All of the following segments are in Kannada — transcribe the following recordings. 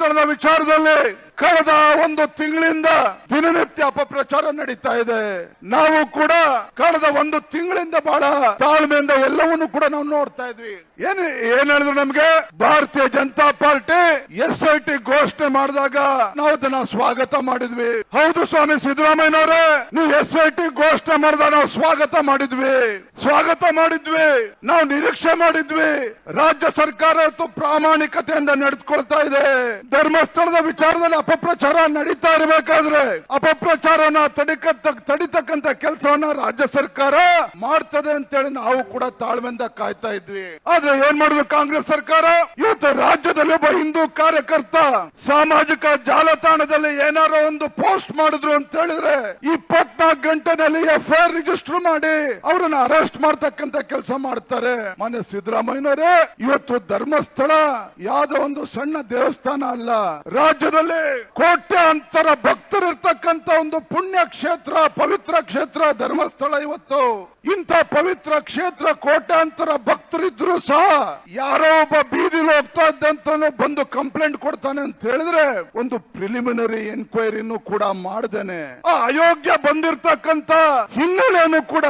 ಧರ್ಮಸ್ಥಳದ ವಿಚಾರದಲ್ಲಿ ಕಳೆದ ಒಂದು ತಿಂಗಳಿಂದ ದಿನನಿತ್ಯ ಅಪಪ್ರಚಾರ ನಡೀತಾ ಇದೆ. ನಾವು ಕೂಡ ಕಳೆದ ಒಂದು ತಿಂಗಳಿಂದ ಬಹಳ ತಾಳ್ಮೆಯಿಂದ ಎಲ್ಲವನ್ನು ಕೂಡ ನಾವು ನೋಡ್ತಾ ಇದ್ವಿ. ಏನ್ ಏನ್ ಹೇಳಿದ್ರು ನಮ್ಗೆ? Bharatiya Janata party S I T ಘೋಷಣೆ ಮಾಡಿದಾಗ ನಾವು ಅದನ್ನ ಸ್ವಾಗತ ಮಾಡಿದ್ವಿ. ಹೌದು ಸ್ವಾಮಿ ಸಿದ್ದರಾಮಯ್ಯನವರೇ, ನೀವು ಎಸ್ ಐ ಟಿ ಘೋಷಣೆ ಮಾಡಿದಾಗ ನಾವು ಸ್ವಾಗತ ಮಾಡಿದ್ವಿ. ಸ್ವಾಗತ ಮಾಡಿದ್ವಿ. ನಾವು ನಿರೀಕ್ಷೆ ಮಾಡಿದ್ವಿ. ರಾಜ್ಯ ಸರ್ಕಾರ ಪ್ರಾಮಾಣಿಕತೆಯಿಂದ ನಡೆದುಕೊಳ್ತಾ ಇದೆ. ಧರ್ಮಸ್ಥಳದ ವಿಚಾರದಲ್ಲಿ ಅಪಪ್ರಚಾರ ನಡೀತಾ ಇರಬೇಕಾದ್ರೆ ಅಪಪ್ರಚಾರನ ತಡಿಕತ್ತ, ತಡಿತಕ್ಕಂತ ಕೆಲಸವನ್ನ ರಾಜ್ಯ ಸರ್ಕಾರ ಮಾಡ್ತದೆ ಅಂತೇಳಿ ನಾವು ಕೂಡ ತಾಳ್ಮೆಯಿಂದ ಕಾಯ್ತಾ ಇದ್ವಿ. ಆದ್ರೆ ಏನ್ ಮಾಡಿದ್ರು ಕಾಂಗ್ರೆಸ್ ಸರ್ಕಾರ? ಇವತ್ತು ರಾಜ್ಯದಲ್ಲಿ ಒಬ್ಬ ಹಿಂದೂ ಕಾರ್ಯಕರ್ತ ಸಾಮಾಜಿಕ ಜಾಲತಾಣದಲ್ಲಿ ಏನಾರ ಒಂದು ಪೋಸ್ಟ್ ಮಾಡಿದ್ರು ಅಂತ ಹೇಳಿದ್ರೆ ಇಪ್ಪತ್ನಾಲ್ಕು ಗಂಟೆನಲ್ಲಿ ಎಫ್ ಐ ಆರ್ ರಿಜಿಸ್ಟರ್ ಮಾಡಿ ಅವರನ್ನ ಅರೆಸ್ಟ್ ಮಾಡ್ತಕ್ಕಂತ ಕೆಲಸ ಮಾಡ್ತಾರೆ. ಮನೆ ಸಿದ್ದರಾಮಯ್ಯನವರೇ, ಇವತ್ತು ಧರ್ಮಸ್ಥಳ ಯಾವ್ದೋ ಒಂದು ಸಣ್ಣ ದೇವಸ್ಥಾನ ಅಲ್ಲ. ರಾಜ್ಯದಲ್ಲಿ ಕೋಟ್ಯಾಂತರ ಭಕ್ತರು ಇರ್ತಕ್ಕಂತ ಒಂದು ಪುಣ್ಯ ಕ್ಷೇತ್ರ, ಪವಿತ್ರ ಕ್ಷೇತ್ರ, ಧರ್ಮಸ್ಥಳ ಇವತ್ತು. ಇಂಥ ಪವಿತ್ರ ಕ್ಷೇತ್ರ ಕೋಟ್ಯಾಂತರ ಭಕ್ತರಿದ್ರು ಸಹ ಯಾರೋ ಒಬ್ಬ ಬೀದಿಲಿ ಹೋಗ್ತಾ ಇದ್ದಂತ ಬಂದು ಕಂಪ್ಲೇಂಟ್ ಕೊಡ್ತಾನೆ ಅಂತ ಹೇಳಿದ್ರೆ ಒಂದು ಪ್ರಿಲಿಮಿನರಿ ಎನ್ಕ್ವೈರಿನೂ ಕೂಡ ಮಾಡ್ದೇನೆ. ಆ ಅಯೋಗ್ಯ ಬಂದಿರ್ತಕ್ಕಂತ ಹಿನ್ನೆಲೆಯನ್ನು ಕೂಡ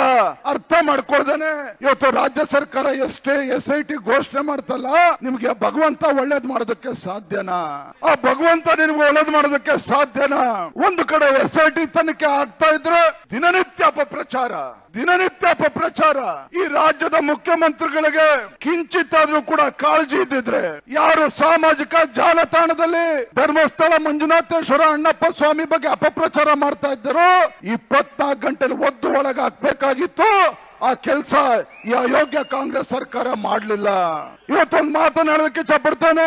ಅರ್ಥ ಮಾಡ್ಕೊಳ್ದೇನೆ. ಇವತ್ತು ರಾಜ್ಯ ಸರ್ಕಾರ ಎಷ್ಟೇ ಎಸ್ ಐ ಟಿ ಘೋಷಣೆ ಮಾಡ್ತಲ್ಲ, ನಿಮ್ಗೆ ಭಗವಂತ ಒಳ್ಳೇದ್ ಮಾಡೋದಕ್ಕೆ ಸಾಧ್ಯನಾ? ಆ ಭಗವಂತ ನಿಮ್ಗೆ ಒಳ್ಳೇದ್ ಮಾಡೋದಕ್ಕೆ ಸಾಧ್ಯನಾ? ಒಂದು ಕಡೆ ಎಸ್ ಐ ಟಿ ತನಿಖೆ ಆಗ್ತಾ ಇದ್ರೆ ದಿನನಿತ್ಯ ಅಪಪ್ರಚಾರ ದಿನನಿತ್ಯ ಅಪಪ್ರಚಾರ ಈ ರಾಜ್ಯದ ಮುಖ್ಯಮಂತ್ರಿಗಳಿಗೆ ಕಿಂಚಿತ್ತಾದ್ರೂ ಕೂಡ ಕಾಳಜಿ ಇದ್ದಿದ್ರೆ ಯಾರು ಸಾಮಾಜಿಕ ಜಾಲತಾಣದಲ್ಲಿ ಧರ್ಮಸ್ಥಳ ಮಂಜುನಾಥೇಶ್ವರ ಅಣ್ಣಪ್ಪ ಸ್ವಾಮಿ ಬಗ್ಗೆ ಅಪಪ್ರಚಾರ ಮಾಡ್ತಾ ಇದ್ದರು, ಇಪ್ಪತ್ನಾಲ್ಕು ಗಂಟೆಲಿ ಒದ್ದು ಒಳಗೆ ಹಾಕ್ಬೇಕಾಗಿತ್ತು ಆ ಕೆಲಸ ಈ ಅಯೋಗ್ಯ ಕಾಂಗ್ರೆಸ್ ಸರ್ಕಾರ ಮಾಡ್ಲಿಲ್ಲ. ಇವತ್ತೊಂದು ಮಾತನಾಡೋದಕ್ಕೆ ಇಷ್ಟಪಡ್ತಾನೆ.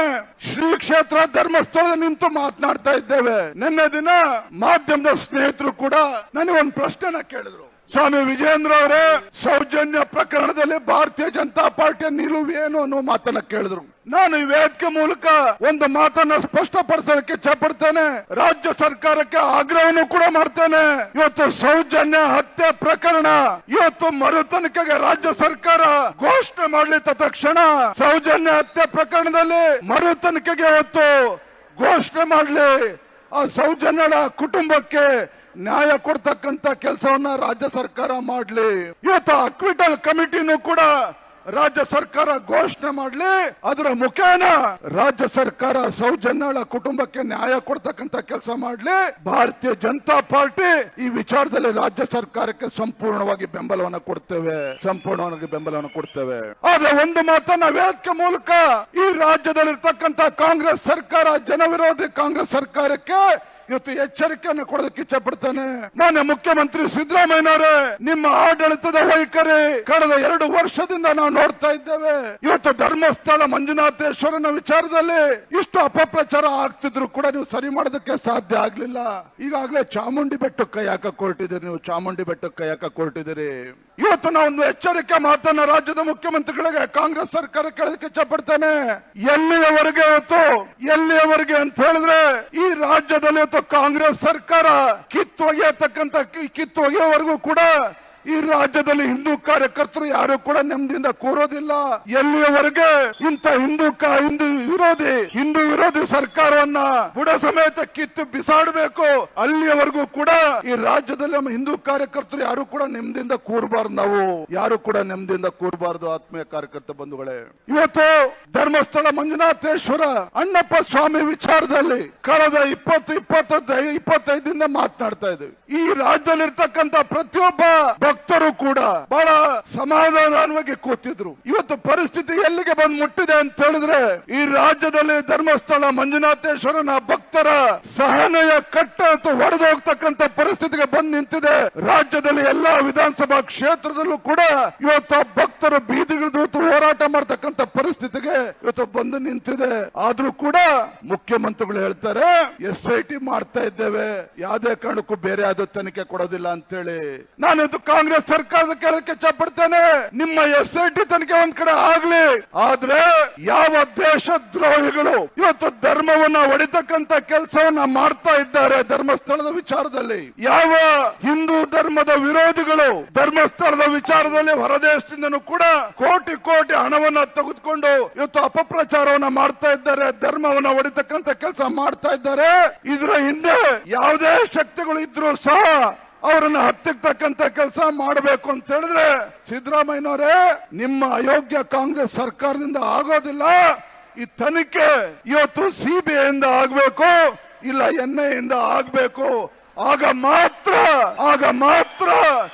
ಶ್ರೀ ಕ್ಷೇತ್ರ ಧರ್ಮಸ್ಥಳ ನಿಂತು ಮಾತನಾಡ್ತಾ ಇದ್ದೇವೆ. ನಿನ್ನೆ ದಿನ ಮಾಧ್ಯಮದ ಸ್ನೇಹಿತರು ಕೂಡ ನನಗೆ ಒಂದು ಪ್ರಶ್ನೆನ ಕೇಳಿದ್ರು. ಸ್ವಾಮಿ ವಿಜೇಂದ್ರ ಅವರೇ, ಸೌಜನ್ಯ ಪ್ರಕರಣದಲ್ಲಿ ಭಾರತೀಯ ಜನತಾ ಪಾರ್ಟಿಯ ನಿಲುವು ಏನು ಅನ್ನೋ ಮಾತನ್ನ ಕೇಳಿದ್ರು. ನಾನು ಈ ವೇದಿಕೆ ಮೂಲಕ ಒಂದು ಮಾತನ್ನ ಸ್ಪಷ್ಟಪಡಿಸೋದಕ್ಕೆ ಇಚ್ಛಪಡ್ತೇನೆ. ರಾಜ್ಯ ಸರ್ಕಾರಕ್ಕೆ ಆಗ್ರಹವನ್ನು ಕೂಡ ಮಾಡ್ತೇನೆ. ಇವತ್ತು ಸೌಜನ್ಯ ಹತ್ಯೆ ಪ್ರಕರಣ, ಇವತ್ತು ಮರು ರಾಜ್ಯ ಸರ್ಕಾರ ಘೋಷಣೆ ಮಾಡಲಿ ತಕ್ಷಣ ಸೌಜನ್ಯ ಹತ್ಯೆ ಪ್ರಕರಣದಲ್ಲಿ ಮರು ಇವತ್ತು ಘೋಷಣೆ ಮಾಡಲಿ. ಆ ಸೌಜನ್ಯಳ ಕುಟುಂಬಕ್ಕೆ ನ್ಯಾಯ ಕೊಡ್ತಕ್ಕಂತ ಕೆಲಸವನ್ನ ರಾಜ್ಯ ಸರ್ಕಾರ ಮಾಡ್ಲಿ. ಇವತ್ತು ಅಕ್ವಿಟಲ್ ಕಮಿಟಿನೂ ಕೂಡ ರಾಜ್ಯ ಸರ್ಕಾರ ಘೋಷಣೆ ಮಾಡ್ಲಿ. ಅದರ ಮುಖೇನ ರಾಜ್ಯ ಸರ್ಕಾರ ಸೌಜನ್ಯಳ ಕುಟುಂಬಕ್ಕೆ ನ್ಯಾಯ ಕೊಡ್ತಕ್ಕಂತ ಕೆಲಸ ಮಾಡ್ಲಿ. ಭಾರತೀಯ ಜನತಾ ಪಾರ್ಟಿ ಈ ವಿಚಾರದಲ್ಲಿ ರಾಜ್ಯ ಸರ್ಕಾರಕ್ಕೆ ಸಂಪೂರ್ಣವಾಗಿ ಬೆಂಬಲವನ್ನು ಕೊಡ್ತೇವೆ. ಸಂಪೂರ್ಣವಾಗಿ ಬೆಂಬಲವನ್ನು ಕೊಡ್ತೇವೆ. ಆದ್ರೆ ಒಂದು ಮಾತನ್ನ ವೇದಿಕೆ ಮೂಲಕ ಈ ರಾಜ್ಯದಲ್ಲಿರ್ತಕ್ಕಂತ ಕಾಂಗ್ರೆಸ್ ಸರ್ಕಾರ, ಜನವಿರೋಧಿ ಕಾಂಗ್ರೆಸ್ ಸರ್ಕಾರಕ್ಕೆ ಇವತ್ತು ಎಚ್ಚರಿಕೆಯನ್ನು ಕೊಡೋದಕ್ಕೆ ಇಚ್ಛಪಡ್ತಾನೆ. ಮಾನ್ಯ ಮುಖ್ಯಮಂತ್ರಿ ಸಿದ್ದರಾಮಯ್ಯನವರೇ, ನಿಮ್ಮ ಆಡಳಿತದ ವೈಖರಿ ಕಳೆದ ಎರಡು ವರ್ಷದಿಂದ ನಾವು ನೋಡ್ತಾ ಇದ್ದೇವೆ. ಇವತ್ತು ಧರ್ಮಸ್ಥಳ ಮಂಜುನಾಥೇಶ್ವರನ ವಿಚಾರದಲ್ಲಿ ಇಷ್ಟು ಅಪಪ್ರಚಾರ ಆಗ್ತಿದ್ರು ಕೂಡ ನೀವು ಸರಿ ಮಾಡೋದಕ್ಕೆ ಸಾಧ್ಯ ಆಗ್ಲಿಲ್ಲ. ಈಗಾಗಲೇ ಚಾಮುಂಡಿ ಬೆಟ್ಟಕ್ಕೆ ಕೈ ಹಾಕಕ್ ನೀವು. ಚಾಮುಂಡಿ ಬೆಟ್ಟಕ್ಕೆ ಕೈ ಹಾಕಕ್ ಇವತ್ತು ನಾವೊಂದು ಎಚ್ಚರಿಕೆ ಮಾತನ್ನ ರಾಜ್ಯದ ಮುಖ್ಯಮಂತ್ರಿಗಳಿಗೆ, ಕಾಂಗ್ರೆಸ್ ಸರ್ಕಾರ ಕೇಳೋದಕ್ಕೆ ಇಚ್ಛಪಡ್ತೇನೆ. ಎಲ್ಲಿಯವರೆಗೆ ಇವತ್ತು? ಎಲ್ಲಿಯವರೆಗೆ ಅಂತ ಹೇಳಿದ್ರೆ, ಈ ರಾಜ್ಯದಲ್ಲಿ ಇವತ್ತು ಕಾಂಗ್ರೆಸ್ ಸರ್ಕಾರ ಕಿತ್ತೊಗೆಯತಕ್ಕಂಥ ಕಿತ್ತೊಗೆಯವರೆಗೂ ಕೂಡ ಈ ರಾಜ್ಯದಲ್ಲಿ ಹಿಂದೂ ಕಾರ್ಯಕರ್ತರು ಯಾರು ಕೂಡ ನೆಮ್ಮದಿಯಿಂದ ಕೂರೋದಿಲ್ಲ. ಎಲ್ಲಿಯವರೆಗೆ ಇಂಥ ಹಿಂದೂ ಹಿಂದೂ ವಿರೋಧಿ ಹಿಂದೂ ವಿರೋಧಿ ಸರ್ಕಾರವನ್ನ ಬುಡ ಸಮೇತ ಕಿತ್ತು ಬಿಸಾಡಬೇಕು, ಅಲ್ಲಿಯವರೆಗೂ ಕೂಡ ಈ ರಾಜ್ಯದಲ್ಲಿ ನಮ್ಮ ಹಿಂದೂ ಕಾರ್ಯಕರ್ತರು ಯಾರು ಕೂಡ ನೆಮ್ಮದಿಯಿಂದ ಕೂರಬಾರ್ದು ನಾವು. ಯಾರು ಕೂಡ ನೆಮ್ಮದಿಯಿಂದ ಕೂರಬಾರ್ದು ಆತ್ಮೀಯ ಕಾರ್ಯಕರ್ತ ಬಂಧುಗಳೇ. ಇವತ್ತು ಧರ್ಮಸ್ಥಳ ಮಂಜುನಾಥೇಶ್ವರ ಅಣ್ಣಪ್ಪ ಸ್ವಾಮಿ ವಿಚಾರದಲ್ಲಿ ಕಳೆದ ಇಪ್ಪತ್ತು ಇಪ್ಪತ್ತೈದು ಇಪ್ಪತ್ತೈದಿಂದ ಮಾತನಾಡ್ತಾ ಇದ್ದೀವಿ. ಈ ರಾಜ್ಯದಲ್ಲಿರ್ತಕ್ಕಂಥ ಪ್ರತಿಯೊಬ್ಬ ಭಕ್ತರು ಕೂಡ ಬಹಳ ಸಮಾಧಾನವಾಗಿ ಕೂತಿದ್ರು. ಇವತ್ತು ಪರಿಸ್ಥಿತಿ ಎಲ್ಲಿಗೆ ಬಂದು ಮುಟ್ಟಿದೆ ಅಂತ ಹೇಳಿದ್ರೆ, ಈ ರಾಜ್ಯದಲ್ಲಿ ಧರ್ಮಸ್ಥಳ ಮಂಜುನಾಥೇಶ್ವರನ ಭಕ್ತರ ಸಹನೆಯ ಕಟ್ಟ ಅಂತ ಒಡೆದು ಹೋಗ್ತಕ್ಕಂತ ಪರಿಸ್ಥಿತಿಗೆ ಬಂದು ನಿಂತಿದೆ. ರಾಜ್ಯದಲ್ಲಿ ಎಲ್ಲಾ ವಿಧಾನಸಭಾ ಕ್ಷೇತ್ರದಲ್ಲೂ ಕೂಡ ಇವತ್ತು ಭಕ್ತರು ಬೀದಿಗಿಳಿದು ಹೋರಾಟ ಮಾಡ್ತಕ್ಕಂತ ಪರಿಸ್ಥಿತಿಗೆ ಇವತ್ತು ಬಂದು ನಿಂತಿದೆ. ಆದ್ರೂ ಕೂಡ ಮುಖ್ಯಮಂತ್ರಿಗಳು ಹೇಳ್ತಾರೆ, ಎಸ್ ಐ ಟಿ ಮಾಡ್ತಾ ಇದ್ದೇವೆ. ಯಾವುದೇ ಕಾರಣಕ್ಕೂ ಬೇರೆ ಯಾವುದೋ ತನಿಖೆ ಕೊಡೋದಿಲ್ಲ ಅಂತೇಳಿ. ನಾನು ಇದು ಕಾಂಗ್ರೆಸ್ ಸರ್ಕಾರದ ಕೇಳಕ್ಕೆ ಚಪ್ಪಡ್ತೇನೆ. ನಿಮ್ಮ ಎಸ್ ಐ ಟಿ ತನಿಖೆ ಒಂದ್ ಕಡೆ ಆಗ್ಲಿ. ಆದ್ರೆ ಯಾವ ದೇಶ ದ್ರೋಹಿಗಳು ಇವತ್ತು ಧರ್ಮವನ್ನ ಹೊಡಿತಕ್ಕಂತ ಕೆಲಸವನ್ನ ಮಾಡ್ತಾ ಇದ್ದಾರೆ ಧರ್ಮಸ್ಥಳದ ವಿಚಾರದಲ್ಲಿ. ಯಾವ ಹಿಂದೂ ಧರ್ಮದ ವಿರೋಧಿಗಳು ಧರ್ಮಸ್ಥಳದ ವಿಚಾರದಲ್ಲಿ ಹೊರದೇಶದಿಂದನೂ ಕೂಡ ಕೋಟಿ ಕೋಟಿ ಹಣವನ್ನ ತೆಗೆದುಕೊಂಡು ಇವತ್ತು ಅಪಪ್ರಚಾರವನ್ನ ಮಾಡ್ತಾ ಇದ್ದಾರೆ, ಧರ್ಮವನ್ನ ಹೊಡಿತಕ್ಕಂತ ಕೆಲಸ ಮಾಡ್ತಾ ಇದ್ದಾರೆ. ಇದರ ಹಿಂದೆ ಯಾವುದೇ ಶಕ್ತಿಗಳು ಇದ್ರೂ ಸಹ ಅವರನ್ನ ಹತ್ತಿರ್ತಕ್ಕಂತ ಕೆಲಸ ಮಾಡಬೇಕು ಅಂತ ಹೇಳಿದ್ರೆ, ಸಿದ್ದರಾಮಯ್ಯನವರೇ, ನಿಮ್ಮ ಅಯೋಗ್ಯ ಕಾಂಗ್ರೆಸ್ ಸರ್ಕಾರದಿಂದ ಆಗೋದಿಲ್ಲ. ಈ ತನಿಖೆ ಇವತ್ತು ಸಿಬಿಐ ಇಂದ ಆಗ್ಬೇಕು, ಇಲ್ಲ ಎನ್ ಇಂದ ಆಗ್ಬೇಕು. ಆಗ ಮಾತ್ರ ಆಗ ಮಾತ್ರ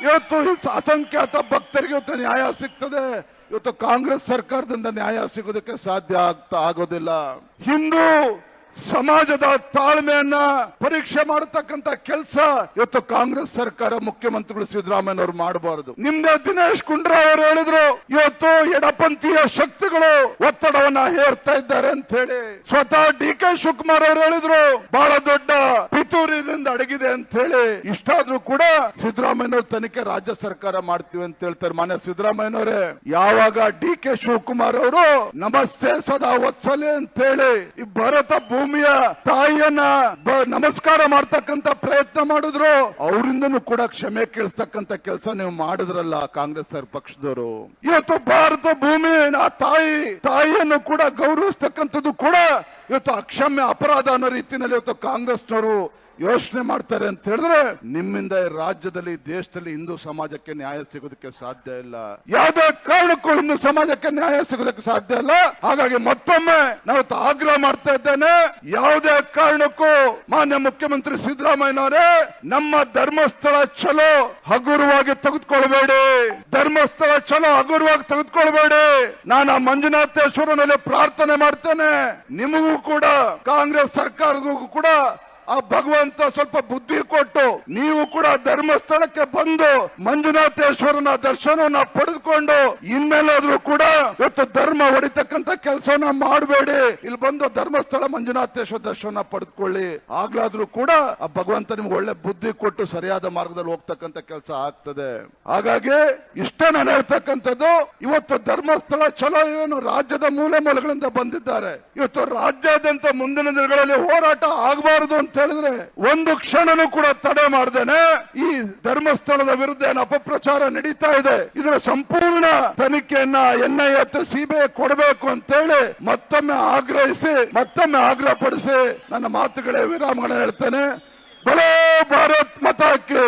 ಇವತ್ತು ಅಸಂಖ್ಯಾತ ಭಕ್ತರಿಗೆ ಇವತ್ತು ನ್ಯಾಯ ಸಿಗ್ತದೆ. ಇವತ್ತು ಕಾಂಗ್ರೆಸ್ ಸರ್ಕಾರದಿಂದ ನ್ಯಾಯ ಸಿಗೋದಕ್ಕೆ ಸಾಧ್ಯ ಆಗ್ತಾ ಆಗೋದಿಲ್ಲ. ಹಿಂದೂ ಸಮಾಜದ ತಾಳ್ಮೆಯನ್ನ ಪರೀಕ್ಷೆ ಮಾಡತಕ್ಕಂತ ಕೆಲಸ ಇವತ್ತು ಕಾಂಗ್ರೆಸ್ ಸರ್ಕಾರ ಮುಖ್ಯಮಂತ್ರಿಗಳು ಸಿದ್ದರಾಮಯ್ಯನವರು ಮಾಡಬಾರದು. ನಿಮ್ದೆ ದಿನೇಶ್ ಗುಂಡೂರಾವ್ ಅವರು ಹೇಳಿದ್ರು, ಇವತ್ತು ಎಡಪಂಥೀಯ ಶಕ್ತಿಗಳು ಒತ್ತಡವನ್ನ ಹೇರ್ತಾ ಇದ್ದಾರೆ ಅಂತ ಹೇಳಿ. ಸ್ವತಃ ಡಿ ಕೆ ಶಿವಕುಮಾರ್ ಅವರು ಹೇಳಿದ್ರು, ಬಹಳ ದೊಡ್ಡ ಪಿತೂರಿದಿಂದ ಅಡಗಿದೆ ಅಂತ ಹೇಳಿ. ಇಷ್ಟಾದ್ರೂ ಕೂಡ ಸಿದ್ದರಾಮಯ್ಯನವ್ರ ತನಿಖೆ ರಾಜ್ಯ ಸರ್ಕಾರ ಮಾಡ್ತೀವಿ ಅಂತ ಹೇಳ್ತಾರೆ ಮಾನ್ಯ ಸಿದ್ದರಾಮಯ್ಯನವರೇ. ಯಾವಾಗ ಡಿ ಕೆ ಶಿವಕುಮಾರ್ ಅವರು, ನಮಸ್ತೆ ಸದಾ ವತ್ಸಲೆ ಅಂತ ಹೇಳಿ ಈ ಭಾರತ ಭೂಮಿಯ ತಾಯಿಯನ್ನ ನಮಸ್ಕಾರ ಮಾಡ್ತಕ್ಕಂತ ಪ್ರಯತ್ನ ಮಾಡಿದ್ರು. ಅವರಿಂದನೂ ಕೂಡ ಕ್ಷಮೆ ಕೇಳಿಸ್ತಕ್ಕಂತ ಕೆಲಸ ನೀವು ಮಾಡಿದ್ರಲ್ಲ ಕಾಂಗ್ರೆಸ್ ಪಕ್ಷದವರು. ಇವತ್ತು ಭಾರತ ಭೂಮಿ ಆ ತಾಯಿ, ತಾಯಿಯನ್ನು ಕೂಡ ಗೌರವಿಸ್ತಕ್ಕಂಥದ್ದು ಕೂಡ ಇವತ್ತು ಅಕ್ಷಮ್ಯ ಅಪರಾಧ ಅನ್ನೋ ರೀತಿಯಲ್ಲಿ ಇವತ್ತು ಕಾಂಗ್ರೆಸ್ನವರು ಯೋಚನೆ ಮಾಡ್ತಾರೆ ಅಂತ ಹೇಳಿದ್ರೆ ನಿಮ್ಮಿಂದ ರಾಜ್ಯದಲ್ಲಿ, ದೇಶದಲ್ಲಿ ಹಿಂದೂ ಸಮಾಜಕ್ಕೆ ನ್ಯಾಯ ಸಿಗೋದಕ್ಕೆ ಸಾಧ್ಯ ಇಲ್ಲ. ಯಾವುದೇ ಕಾರಣಕ್ಕೂ ಹಿಂದೂ ಸಮಾಜಕ್ಕೆ ನ್ಯಾಯ ಸಿಗೋದಕ್ಕೆ ಸಾಧ್ಯ ಇಲ್ಲ. ಹಾಗಾಗಿ ಮತ್ತೊಮ್ಮೆ ನಾವು ಆಗ್ರಹ ಮಾಡ್ತಾ ಇದ್ದೇನೆ, ಯಾವುದೇ ಕಾರಣಕ್ಕೂ ಮಾನ್ಯ ಮುಖ್ಯಮಂತ್ರಿ ಸಿದ್ದರಾಮಯ್ಯನವರೇ, ನಮ್ಮ ಧರ್ಮಸ್ಥಳ ಚಲೋ ಹಗುರವಾಗಿ ತೆಗೆದುಕೊಳ್ಬೇಡಿ. ಧರ್ಮಸ್ಥಳ ಚಲೋ ಹಗುರವಾಗಿ ತೆಗೆದುಕೊಳ್ಬೇಡಿ. ನಾನು ಆ ಮೇಲೆ ಪ್ರಾರ್ಥನೆ ಮಾಡ್ತೇನೆ. ನಿಮಗೂ ಕೂಡ, ಕಾಂಗ್ರೆಸ್ ಸರ್ಕಾರದ ಕೂಡ ಆ ಭಗವಂತ ಸ್ವಲ್ಪ ಬುದ್ಧಿ ಕೊಟ್ಟು ನೀವು ಕೂಡ ಧರ್ಮಸ್ಥಳಕ್ಕೆ ಬಂದು ಮಂಜುನಾಥೇಶ್ವರನ ದರ್ಶನವನ್ನ ಪಡೆದುಕೊಂಡು ಇನ್ಮೇಲಾದ್ರೂ ಕೂಡ ಇವತ್ತು ಧರ್ಮ ಹೊಡಿತಕ್ಕಂತ ಕೆಲಸವನ್ನ ಮಾಡಬೇಡಿ. ಇಲ್ಲಿ ಬಂದು ಧರ್ಮಸ್ಥಳ ಮಂಜುನಾಥೇಶ್ವರ ದರ್ಶನ ಪಡೆದುಕೊಳ್ಳಿ. ಆಗ್ಲಾದ್ರೂ ಕೂಡ ಆ ಭಗವಂತ ನಿಮ್ಗೆ ಒಳ್ಳೆ ಬುದ್ಧಿ ಕೊಟ್ಟು ಸರಿಯಾದ ಮಾರ್ಗದಲ್ಲಿ ಹೋಗ್ತಕ್ಕಂತ ಕೆಲಸ ಆಗ್ತದೆ. ಹಾಗಾಗಿ ಇಷ್ಟ ನಾನು ಹೇಳ್ತಕ್ಕಂಥದ್ದು, ಇವತ್ತು ಧರ್ಮಸ್ಥಳ ಚಲೋ ಏನು ರಾಜ್ಯದ ಮೂಲೆ ಮೂಲೆಗಳಿಂದ ಬಂದಿದ್ದಾರೆ. ಇವತ್ತು ರಾಜ್ಯಾದ್ಯಂತ ಮುಂದಿನ ದಿನಗಳಲ್ಲಿ ಹೋರಾಟ ಆಗಬಾರದು ಅಂತ ಹೇಳಿದ್ರೆ, ಒಂದು ಕ್ಷಣನೂ ಕೂಡ ತಡೆ ಮಾಡ್ದೇನೆ. ಈ ಧರ್ಮಸ್ಥಳದ ವಿರುದ್ಧ ಏನು ಅಪಪ್ರಚಾರ ನಡೀತಾ ಇದೆ? ಇದರ ಸಂಪೂರ್ಣ ತನಿಖೆಯನ್ನ ಎನ್ ಐ ಎತ್ ಸಿಬಿಐ ಕೊಡಬೇಕು ಅಂತೇಳಿ ಮತ್ತೊಮ್ಮೆ ಆಗ್ರಹಿಸಿ, ಮತ್ತೊಮ್ಮೆ ಆಗ್ರಹ ಪಡಿಸಿ ನನ್ನ ಮಾತುಗಳೇ ವಿರಾಮಗಳನ್ನ ಹೇಳ್ತೇನೆ. ಬಲೋ ಭಾರತ್ ಮತಾಕಿ